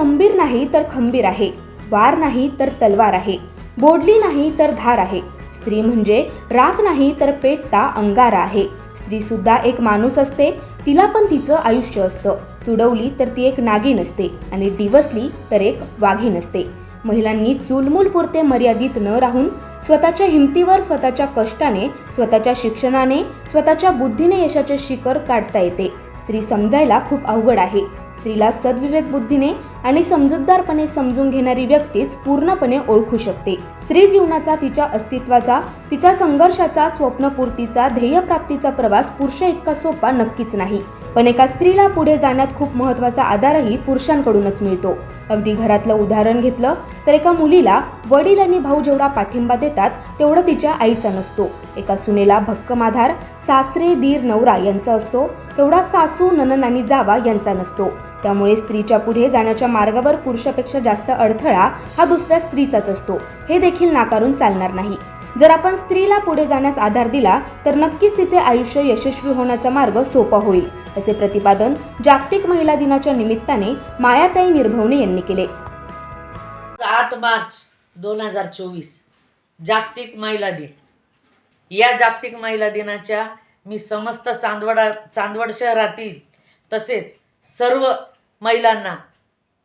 स्त्री गंभीर नाही तर खंबीर आहे. वार नाही तर तलवार आहे. बोडली नाही तर धार आहे. स्त्री म्हणजे राख नाही तर पेटता अंगारा आहे. स्त्री सुद्धा एक माणूस असते. तिला पण तिचं आयुष्य असतं. तुडवली तर ती एक नागिन असते आणि डिवसली तर एक वाघीन असते महिलांनी चुलमूल पुरते मर्यादित न राहून स्वतःच्या हिमतीवर स्वतःच्या कष्टाने स्वतःच्या शिक्षणाने स्वतःच्या बुद्धीने यशाचे शिखर काढता येते. स्त्री समजायला खूप अवघड आहे. स्त्रीला सद्विवेक बुद्धीने आणि समजूतदारपणे समजून घेणारी व्यक्तीच पूर्णपणे ओळखू शकते. स्त्री जीवनाचा तिच्या अस्तित्वाचा तिच्या संघर्षाचा स्वप्नपूर्तीचा ध्येयप्राप्तीचा प्रवास पुरुष इतका सोपा नक्कीच नाही. पण एका स्त्रीला पुढे जाण्यात खूप महत्त्वाचा आधारही पुरुषांकडूनच मिळतो. अगदी घरातलं उदाहरण घेतलं तर एका मुलीला वडील आणि भाऊ जेवढा पाठिंबा देतात तेवढं तिच्या आईचा नसतो. एका सुनेला भक्कम आधार सासरे दीर नवरा यांचा असतो तेवढा सासू ननन आणि जावा यांचा नसतो. त्यामुळे स्त्रीच्या पुढे जाण्याच्या मार्गावर पुरुषापेक्षा जास्त अडथळा हा दुसऱ्या स्त्रीचाच असतो. हे देखील नाकारून चालणार नाही. जर आपण स्त्रीला पुढे जाण्यास आधार दिला तर नक्कीच तिचे आयुष्य यशस्वी होण्याचा मार्ग सोपा होईल असे प्रतिपादन जागतिक महिला दिनाच्या निमित्ताने मायाताई निर्भवणे यांनी केले. आठ मार्च दोन हजार चोवीस जागतिक महिला दिन. या जागतिक महिला दिनाच्या मी समस्त चांदवडा चांदवड शहरातील तसेच सर्व महिलांना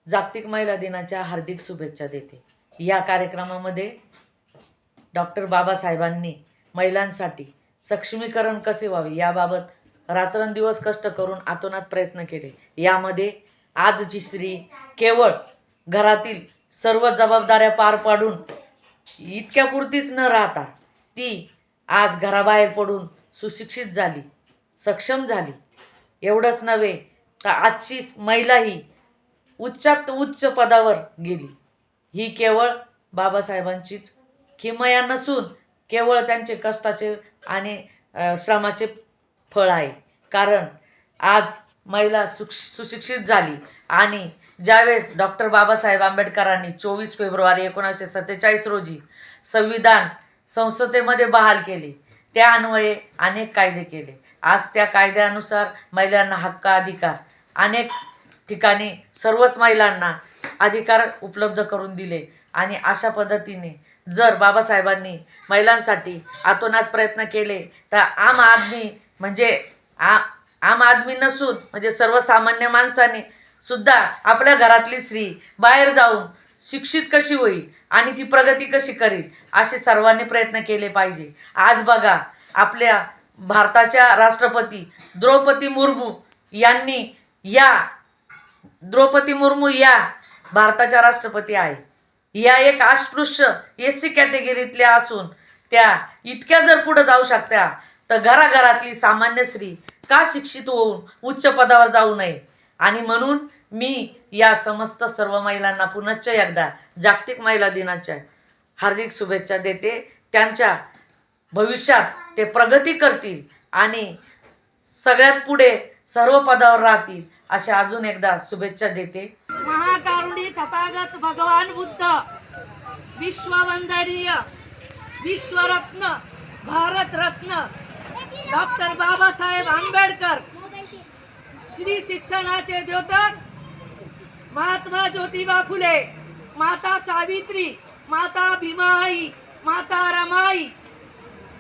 जागतिक महिला दिनाच्या हार्दिक शुभेच्छा देते. या कार्यक्रमामध्ये डॉक्टर बाबासाहेबांनी महिलांसाठी सक्षमीकरण कसे व्हावे याबाबत रात्रंदिवस कष्ट करून आतोनात प्रयत्न केले. यामध्ये आजची स्त्री केवळ घरातील सर्व जबाबदाऱ्या पार पाडून इतक्यापुरतीच न राहता ती आज घराबाहेर पडून सुशिक्षित झाली सक्षम झाली. एवढंच नव्हे तर आजची महिला ही उच्चात उच्च पदावर गेली. ही केवळ बाबासाहेबांचीच किमया नसून केवळ त्यांचे कष्टाचे आणि श्रमाचे फळ आहे. कारण आज महिला सुक्ष सुशिक्षित झाली आणि ज्यावेळेस डॉक्टर बाबासाहेब आंबेडकरांनी चोवीस फेब्रुवारी एकोणीसशे सत्तेचाळीस रोजी संविधान संसदेमध्ये बहाल केले त्या अन्वये अनेक कायदे केले. आज त्या कायद्यानुसार महिलांना हक्क अधिकार अनेक ठिकाणी सर्वच महिलांना अधिकार उपलब्ध करून दिले. आणि अशा पद्धतीने जर बाबासाहेबांनी महिलांसाठी आतोनात प्रयत्न केले तर आम आदमी म्हणजे आ आम आदमी नसून म्हणजे सर्वसामान्य माणसाने सुद्धा आपल्या घरातली स्त्री बाहेर जाऊन शिक्षित कशी होईल आणि ती प्रगती कशी करील असे सर्वांनी प्रयत्न केले पाहिजे. आज बघा आपल्या भारताच्या राष्ट्रपती द्रौपदी मुर्मू यांनी या. द्रौपदी मुर्मू या. भारताच्या राष्ट्रपती आहे. या एक अस्पृश्य एस सी कॅटेगरीतल्या असून त्या इतक्या जर पुढं जाऊ शकत्या तर घराघरातली सामान्य स्त्री का शिक्षित होऊन उच्च पदावर जाऊ नये? आणि म्हणून मी या समस्त सर्व महिलांना पुनश्च एकदा जागतिक महिला दिनाच्या हार्दिक शुभेच्छा देते. त्यांच्या भविष्यात ते प्रगती करतील आणि सगळ्यात पुढे सर्व पदावर राहतील. अशा अजून एकदा शुभेच्छा देते. महाकारुणी तथागत भगवान बुद्ध विश्ववंदनीय विश्वरत्न भारतरत्न डॉक्टर बाबासाहेब आंबेडकर श्री शिक्षणाचे द्योतक महात्मा ज्योतिबा फुले माता सावित्री माता भीमाई माता रमाई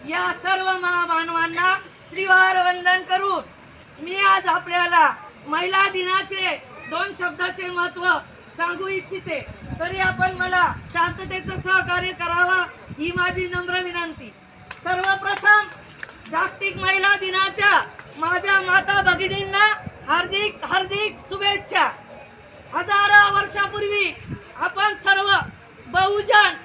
या सर्व महामानवांना त्रिवार वंदन करून मी आज आपल्याला महिला दिनाचे दोन शब्दाचे महत्त्व सांगू इच्छिते. तरी आपण मला शांततेचं सहकार्य करावा ही माझी नम्र विनंती. सर्वप्रथम जागतिक महिला दिनाच्या माझ्या माता भगिनींना हार्दिक हार्दिक शुभेच्छा. हजारो वर्षापूर्वी आपण सर्व बहुजन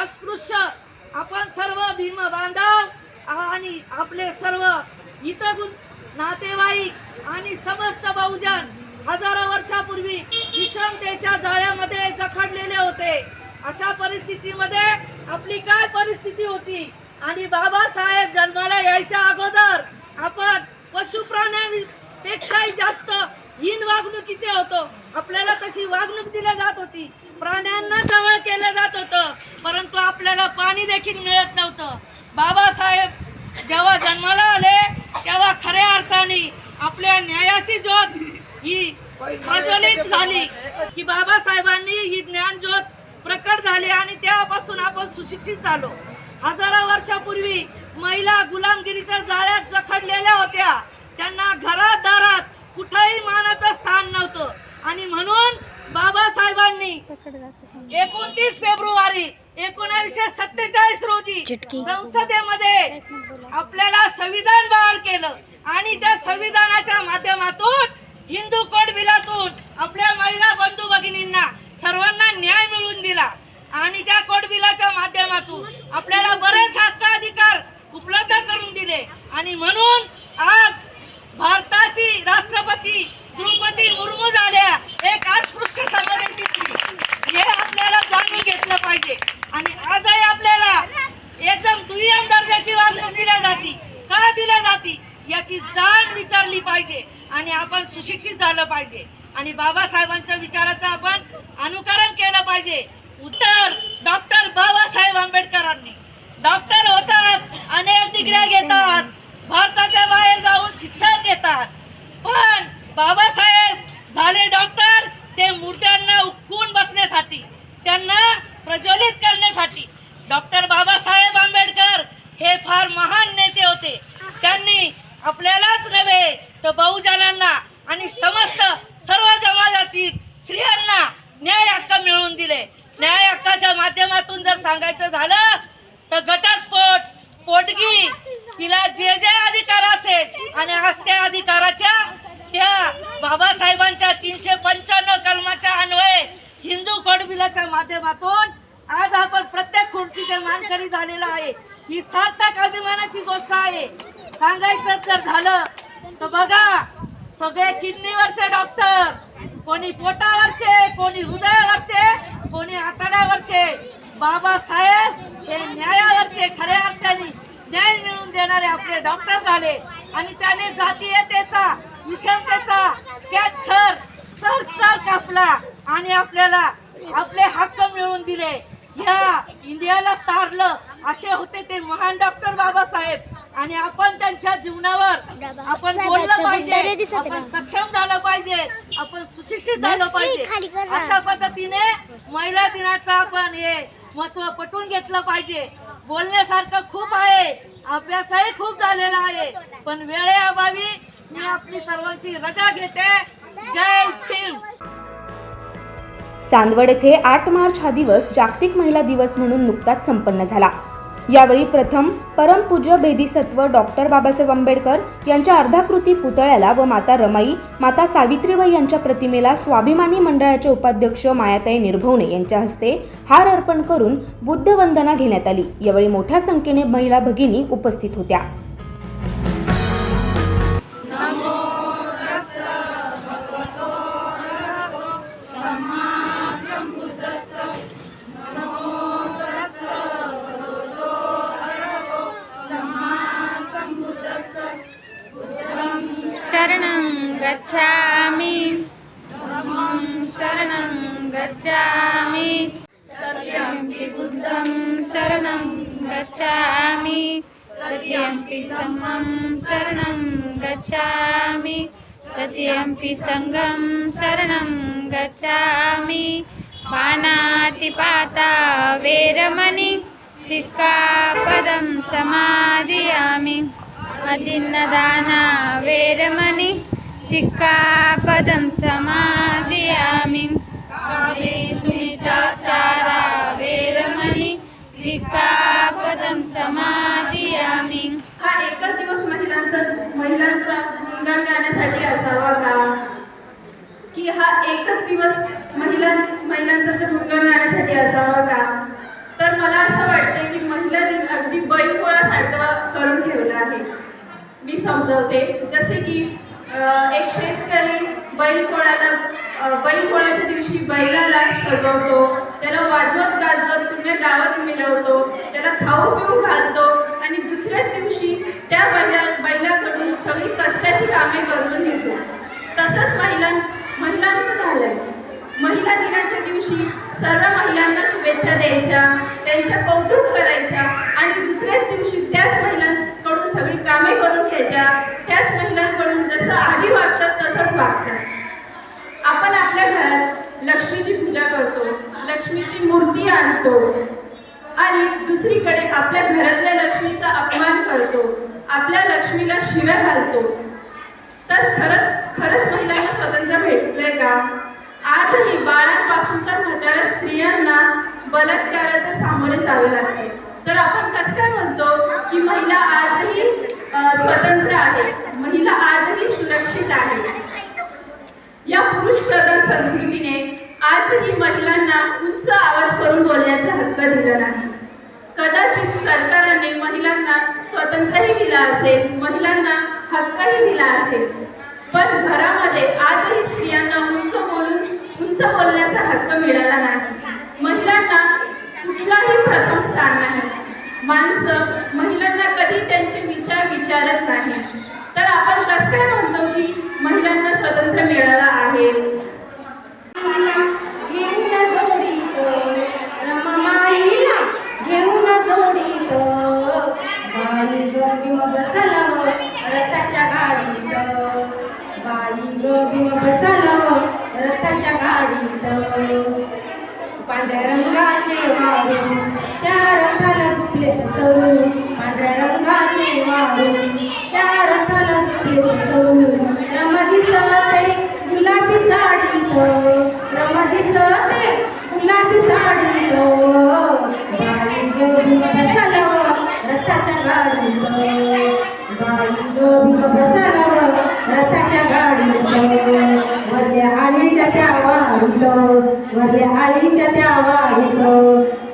अस्पृश्य आपण सर्व भीम बांधव आणि आपले सर्व हितगुंज नातेवाईक आणि समस्त बहुजन हजारो वर्षापूर्वी विषमतेच्या जाळ्यामध्ये जखडलेले होते. अशा परिस्थितीमध्ये आपली काय परिस्थिती होती? आणि बाबासाहेब जन्माला यायच्या अगोदर आपण पशुप्राण्यांपेक्षाही जास्त हीन वागणुकीचे होतो. आपल्याला तशी वागणूक दिली जात होती. प्राण्यांना जवळ केलं जात होतं. परंतु आपल्याला पाणी देखील मिळत नव्हतं. बाबासाहेब जेव्हा जन्माला आले तेव्हा खऱ्या अर्थाने आपल्या न्यायाची ज्योत ही प्रज्वलित झाली. की बाबासाहेबांनी ही ज्ञान ज्योत प्रकट झाली आणि तेव्हापासून आपण सुशिक्षित झालो. हजारो वर्षापूर्वी महिला गुलामगिरीच्या जाळ्यात जखडलेल्या होत्या. त्यांना घरात दारात कुठेही मानाचं स्थान नव्हतं. आणि म्हणून बाबासाहेबांनी एकोणतीस फेब्रुवारी एकोणावीसशे सत्तेचाळीस रोजी संसदेमध्ये आपल्याला संविधान बहाल केलं. आणि त्या संविधानाच्या माध्यमातून हिंदू कोड बिलातून आपल्या महिला बंधू भगिनींना सर्वांना न्याय मिळवून दिला. आणि त्या कोड बिलाच्या माध्यमातून आपल्याला बरेच हक्क अधिकार उपलब्ध करून दिले. आणि म्हणून आज भारताची राष्ट्रपती द्रौपदी मुर्मू झाल्या एक अस्पृश्य समाजाची हे आपल्याला जाणून घेतलं पाहिजे आणि आजही आपल्याला एकदम दुय्यम दर्जाची वागणूक दिल्या जाती का दिल्या जाती याची जाण विचारली पाहिजे आणि आपण सुशिक्षित झालं पाहिजे. आणि बाबासाहेबांच्या विचाराचं आपण अनुकरण केलं पाहिजे. उत्तर डॉक्टर बाबासाहेब आंबेडकरांनी. डॉक्टर होतात अनेक डिग्र्या घेतात भारताच्या बाहेर जाऊन शिक्षण घेतात. पण बाबासाहेब झाले डॉक्टर ते मूर्त्यांना उपकून बसण्यासाठी त्यांना प्रज्वलित करण्यासाठी. डॉक्टर बाबासाहेब आंबेडकर हे फार महान नेते होते. त्यांनी आपल्यालाच नव्हे तर बहुजनांना आणि समस्त सर्व समाजातील स्त्रियांना न्याय हक्क मिळवून दिले. न्याय हक्काच्या माध्यमातून जर सांगायचं झालं तर गटस्फोट पोटगी तिला जे जे अधिकार असेल आणि आज त्या अधिकाराच्या त्या बाबासाहेबांच्या तीनशे पंच्याण्णव कलमाच्या अन्वये हिंदू कडबिलाच्या माध्यमातून आज आपण प्रत्येक खुर्चीचे मानकरी झालेला आहे. ही सार्थक अभिमानाची गोष्ट आहे. सांगायचं जर झालं. तर बघा सगळे किडनीवरचे डॉक्टर कोणी पोटावरचे कोणी हृदयावरचे कोणी आतड्यावरचे. बाबासाहेब हे न्यायावरचे खऱ्या अर्थाने न्याय मिळवून देणारे आपले डॉक्टर झाले. आणि त्याने जातीयतेचा विषमतेचा कॅन्सर सर सर कापला आणि आपल्याला आपले हक्क मिळवून दिले. ह्या इंडियाला तारलं असे होते ते महान डॉक्टर बाबासाहेब. आणि आपण त्यांच्या जीवनावर आपण बोललं पाहिजे आपण सक्षम झालं पाहिजे आपण सुशिक्षित झालं पाहिजे. अशा पद्धतीने महिला दिनाचा आपण हे महत्त्व पटवून घेतलं पाहिजे. बोलण्यासारखं खूप आहे अभ्यासही खूप झालेला आहे पण वेळेअभावी मी आपली सर्वांची रजा घेते. जय भीम चांदवड येथे आठ मार्च हा दिवस जागतिक महिला दिवस म्हणून नुकताच संपन्न झाला. यावेळी प्रथम परमपूज्य बेदिसत्व डॉक्टर बाबासाहेब आंबेडकर यांच्या अर्धाकृती पुतळ्याला व माता रमाई माता सावित्रीबाई यांच्या प्रतिमेला स्वाभिमानी मंडळाचे उपाध्यक्ष मायाताई निर्भवणे यांच्या हस्ते हार अर्पण करून बुद्ध वंदना घेण्यात आली. यावेळी मोठ्या संख्येने महिला भगिनी उपस्थित होत्या. शरणं गच्छामि शरणं गच्छामि तथ्यम्पि बुद्धं शरणं गच्छामि तथ्यम्पि सम्मं शरणं गच्छामि तथ्यम्पि सङ्गं शरणं गच्छामि पानातिपाता वेरमणि सिक्कापदं समादयामि अदिन्नदाना वेरमणि सिक्कापदं समादयामि सुनिचारा वेरमणि सिक्कापदं समादयामि हा एकच दिवस महिलांचा महिलांचा गुणगान गाण्यासाठी असावा का? की हा एकच दिवस महिला महिलांचा गुणगान गाण्यासाठी असावा का? तर मला असं वाटते की महिला दिन अगदी बैलपोळासारखं करून ठेवलं आहे. मी समजवते. जसे की एक शेतकरी बैलपोळ्याला बैलपोळ्याच्या दिवशी बैलाला सजवतो. त्याला वाजवत गाजवत पूर्ण गावात मिळवतो. त्याला खाऊ पिऊ घालतो. आणि दुसऱ्याच दिवशी त्या बैला बैलाकडून सगळी कष्टाची कामे करून घेतो तसंच महिला महिलांचं झालंय. महिला दिनाच्या दिवशी सर्व महिलांना शुभेच्छा द्यायच्या त्यांच्या कौतुक करायच्या आणि दुसऱ्याच दिवशी त्याच महिलांकडून सगळे कामे करून घ्यायच्या त्याच महिलांकडून जसं आधी वागतात तसंच वागतात. आपण आपल्या घरात लक्ष्मीची पूजा करतो लक्ष्मीची मूर्ती आणतो आणि दुसरीकडे आपल्या घरातल्या लक्ष्मीचा अपमान करतो आपल्या लक्ष्मीला शिव्या घालतो. तर खरंच खरंच महिलांना स्वातंत्र्य भेटलंय का? आजही बाळांपासून तर म्हाताऱ्या स्त्रियांना बलात्काराचे सामोरे जावे लागते. तर आपण कसं काय म्हणतो की महिला आजही स्वतंत्र आहे. महिला आजही सुरक्षित आहे. या पुरुष प्रधान संस्कृतीने आजही महिलांना उंच आवाज करून बोलण्याचा हक्क दिला नाही. कदाचित सरकारने महिलांना स्वातंत्र्यही दिला असेल महिलांना हक्कही दिला असेल. पण घरामध्ये आजही स्त्रियांना उंच बोलून उंच बोलण्याचा हक्क मिळाला नाही. महिलांना कुठलाही प्रथम स्थान नाही. माणसं महिलांना कधी त्यांचे विचार विचारत नाही. तर आपण कसं काय म्हणतो आळीच्या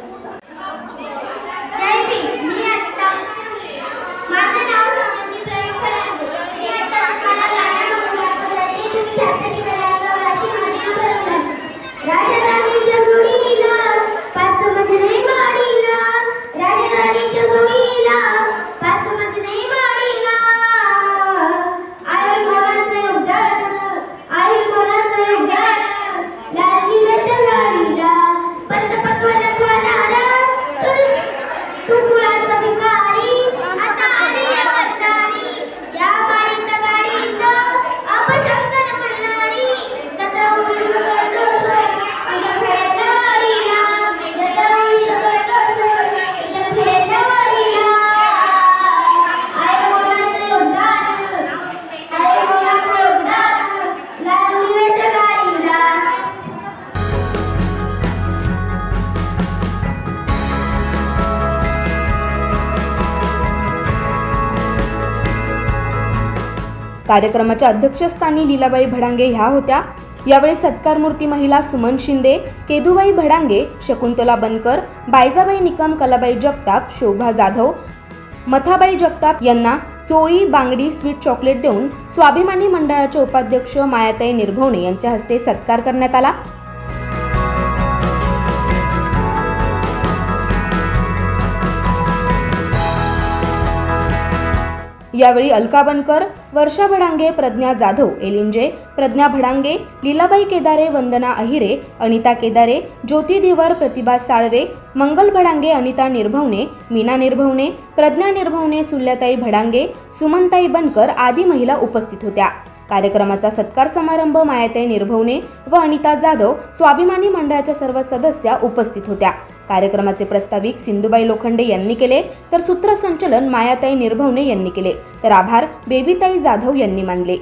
कार्यक्रमाच्या अध्यक्षस्थानी लीलाबाई भडांगे ह्या होत्या. यावेळी सत्कारमूर्ती महिला सुमन शिंदे केदुबाई भडांगे शकुंतला बनकर बायजाबाई निकम कलाबाई जगताप शोभा जाधव मथाबाई जगताप यांना चोळी बांगडी स्वीट चॉकलेट देऊन स्वाभिमानी मंडळाचे उपाध्यक्ष मायाताई निर्भवणे यांच्या हस्ते सत्कार करण्यात आला. यावेळी अलका बनकर वर्षा भडांगे प्रज्ञा जाधव एलिंजे प्रज्ञा भडांगे लीलाबाई केदारे वंदना अहिरे अनिता केदारे ज्योती धिवर प्रतिभा साळवे मंगल भडांगे अनिता निर्भवणे मीना निर्भवणे प्रज्ञा निर्भवणे सुल्याताई भडांगे सुमनताई बनकर आदी महिला उपस्थित होत्या. कार्यक्रमाचा सत्कार समारंभ मायाताई निर्भवणे व अनिता जाधव स्वाभिमानी मंडळाच्या सर्व सदस्या उपस्थित होत्या. कार्यक्रमाचे प्रस्ताविक सिंधुबाई लोखंडे यांनी केले तर सूत्रसंचलन मायाताई निर्भवणे यांनी केले. तर आभार बेबीताई जाधव यांनी मानले.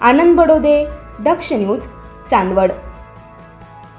आनंद बडोदे दक्ष न्यूज चांदवड.